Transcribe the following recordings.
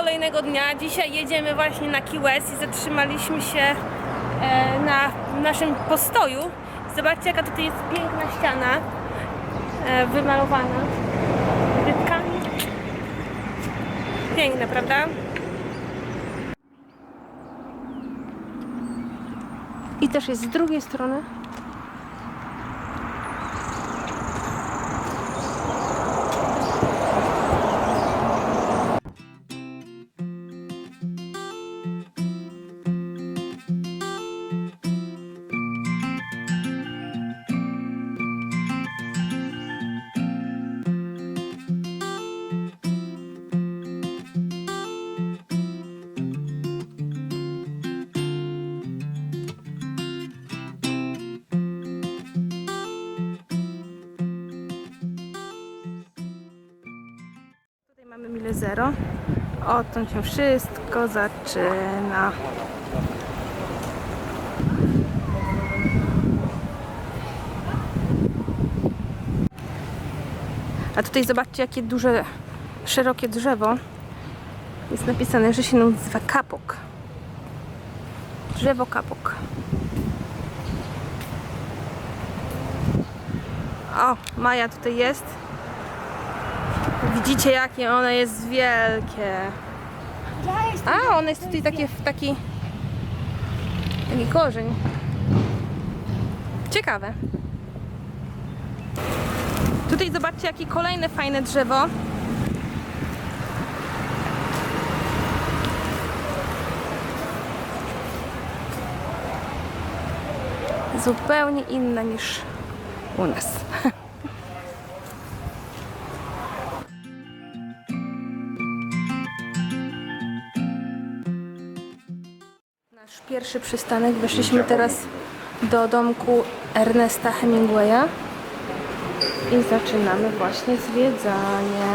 Kolejnego dnia. Dzisiaj jedziemy właśnie na Key West i zatrzymaliśmy się e, na naszym postoju. Zobaczcie jaka tutaj jest piękna ściana e, wymalowana rybkami. Piękne, prawda? I też jest z drugiej strony. Tutaj mamy mile zero. Odtąd się wszystko zaczyna. A tutaj zobaczcie, jakie duże, szerokie drzewo. Jest napisane, że się nazywa kapok. Drzewo kapok. O, Maja tutaj jest. Widzicie jakie ono jest wielkie. A, ono jest tutaj takie w taki taki korzeń. Ciekawe. Tutaj zobaczcie jakie kolejne fajne drzewo. Zupełnie inne niż u nas. pierwszy przystanek. Weszliśmy teraz do domku Ernesta Hemingwaya i zaczynamy właśnie zwiedzanie.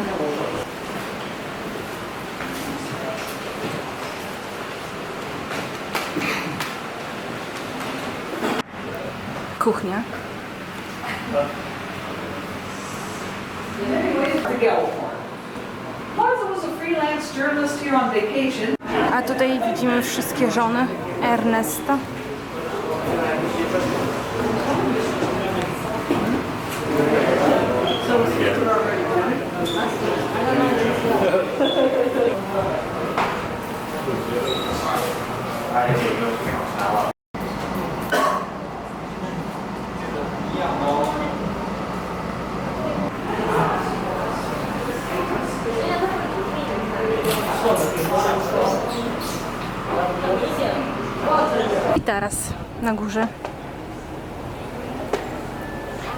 Kuchnia. A tutaj widzimy wszystkie żony Ernesta. I teraz na górze.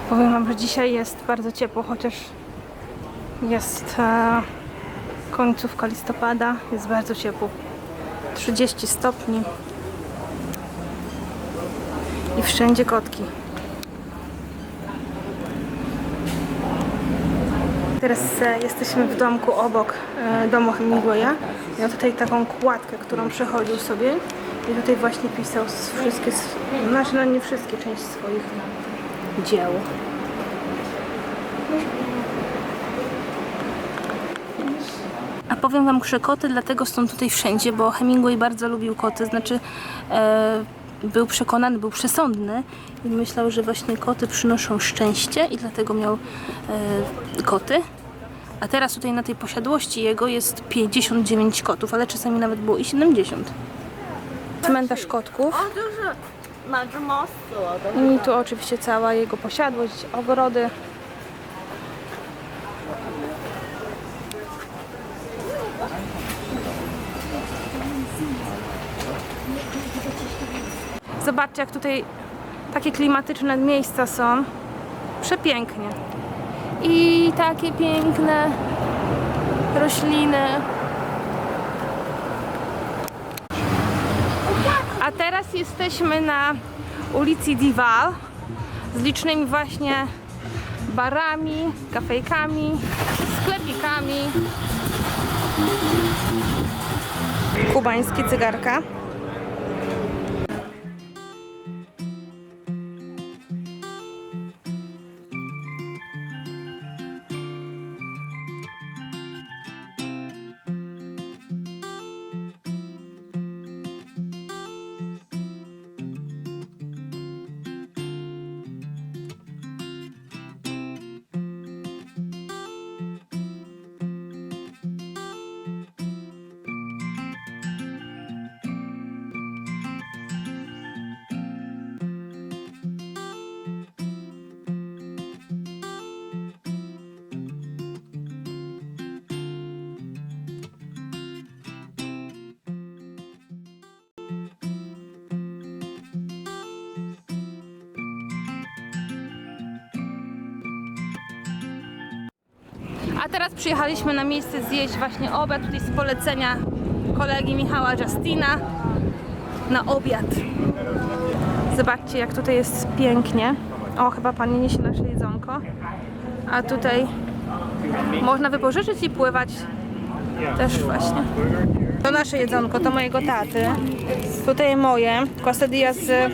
Powiem Wam, że dzisiaj jest bardzo ciepło, chociaż jest e, końcówka listopada, jest bardzo ciepło. 30 stopni. I wszędzie kotki. Teraz e, jesteśmy w domku obok e, domu Hemingwaya. Miał tutaj taką kładkę, którą przechodził sobie i tutaj właśnie pisał wszystkie, znaczy no nie wszystkie, część swoich dzieł. A powiem Wam, że koty dlatego są tutaj wszędzie, bo Hemingway bardzo lubił koty, znaczy e, był przekonany, był przesądny i myślał, że właśnie koty przynoszą szczęście i dlatego miał e, koty. A teraz tutaj na tej posiadłości jego jest 59 kotów, ale czasami nawet było i 70 cmentarz kotków. I tu oczywiście cała jego posiadłość, ogrody. Zobaczcie, jak tutaj takie klimatyczne miejsca są. Przepięknie. I takie piękne rośliny. A teraz jesteśmy na ulicy Dival z licznymi właśnie barami, kafejkami, sklepikami. Kubańskie cygarka. A teraz przyjechaliśmy na miejsce zjeść właśnie obiad tutaj z polecenia kolegi Michała Justina na obiad. Zobaczcie jak tutaj jest pięknie. O, chyba pani niesie nasze jedzonko. A tutaj można wypożyczyć i pływać też właśnie. To nasze jedzonko, to mojego taty. Tutaj moje. Quesadilla z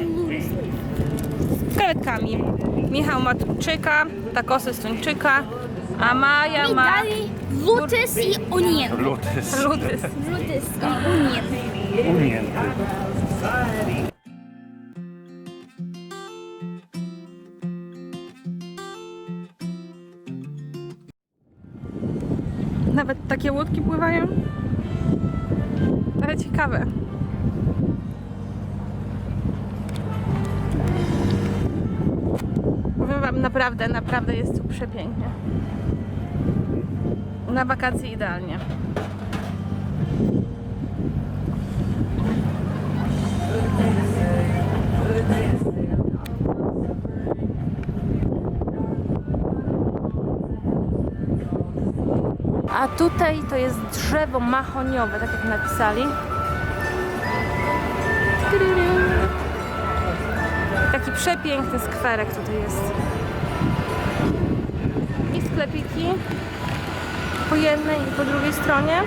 krewetkami. Michał ma tuńczyka, takosy z tuńczyka, a Maja ma Dali lotus i onion. Lotus. lutys. Lotus i onion. Unięty. Nawet takie łódki pływają. Ale ciekawe. Powiem wam, naprawdę, naprawdę jest tu przepięknie. Na wakacje idealnie. A tutaj to jest drzewo mahoniowe, tak jak napisali. Taki przepiękny skwerek tutaj jest. I sklepiki po jednej i po drugiej stronie.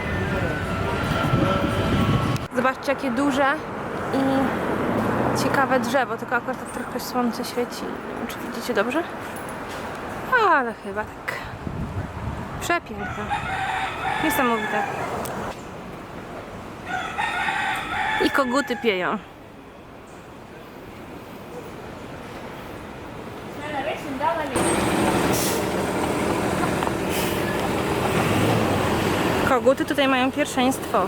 Zobaczcie jakie duże i ciekawe drzewo, tylko akurat tak trochę słońce świeci. Czy widzicie dobrze? Ale chyba tak. Przepiękne. Niesamowite. I koguty pieją. Koguty tutaj mają pierwszeństwo.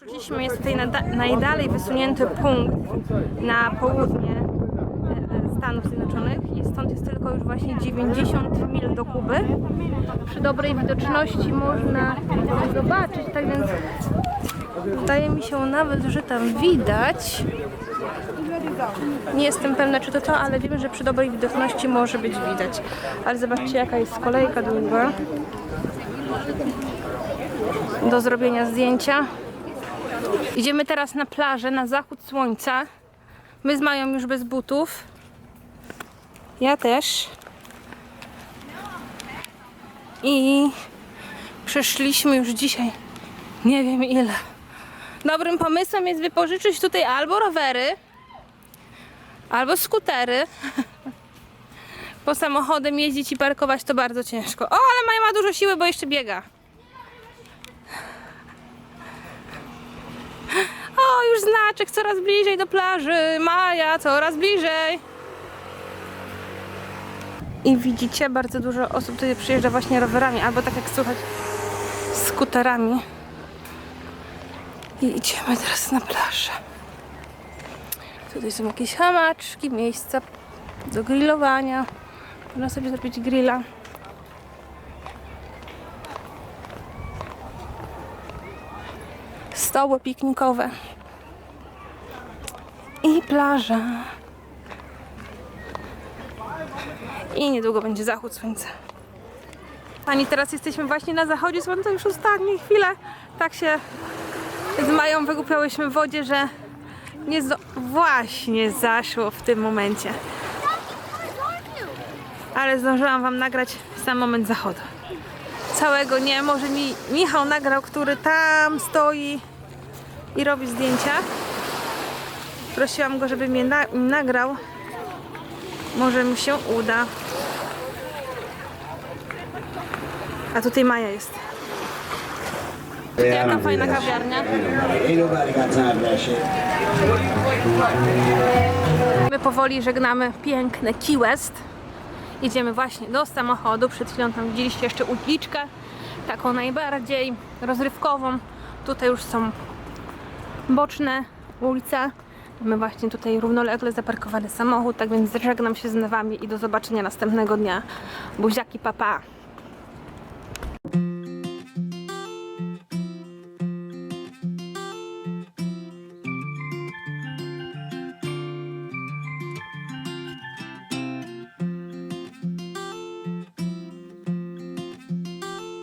Przyszliśmy, jest tutaj najdalej wysunięty punkt na południe Stanów Zjednoczonych i stąd jest tylko już właśnie 90 mil do Kuby. Przy dobrej widoczności można zobaczyć, tak więc wydaje mi się nawet, że tam widać. Nie jestem pewna, czy to to, ale wiem, że przy dobrej widoczności może być widać. Ale zobaczcie, jaka jest kolejka długa do zrobienia zdjęcia. Idziemy teraz na plażę, na zachód słońca. My z Mają już bez butów. Ja też. I przeszliśmy już dzisiaj nie wiem ile. Dobrym pomysłem jest wypożyczyć tutaj albo rowery, albo skutery. Bo samochodem jeździć i parkować to bardzo ciężko. O, ale Maja ma dużo siły, bo jeszcze biega. O, już znaczek, coraz bliżej do plaży. Maja, coraz bliżej. I widzicie, bardzo dużo osób tutaj przyjeżdża właśnie rowerami, albo tak jak słychać, skuterami. I idziemy teraz na plażę. Tutaj są jakieś hamaczki, miejsca do grillowania. Można sobie zrobić grilla. Stoły piknikowe. I plaża. I niedługo będzie zachód słońca. Pani, teraz jesteśmy właśnie na zachodzie słońca, już ostatnie chwile. Tak się z Mają wygłupiałyśmy w wodzie, że nie właśnie zaszło w tym momencie. Ale zdążyłam Wam nagrać sam moment zachodu. Całego nie, może mi Michał nagrał, który tam stoi i robi zdjęcia. Prosiłam go, żeby mnie na nagrał. Może mu się uda. A tutaj Maja jest. Jaka fajna kawiarnia. My powoli żegnamy piękne Key West. Idziemy właśnie do samochodu. Przed chwilą tam widzieliście jeszcze uliczkę, taką najbardziej rozrywkową. Tutaj już są boczne ulice. My właśnie tutaj równolegle zaparkowany samochód, tak więc żegnam się z wami i do zobaczenia następnego dnia. Buziaki, papa! Pa.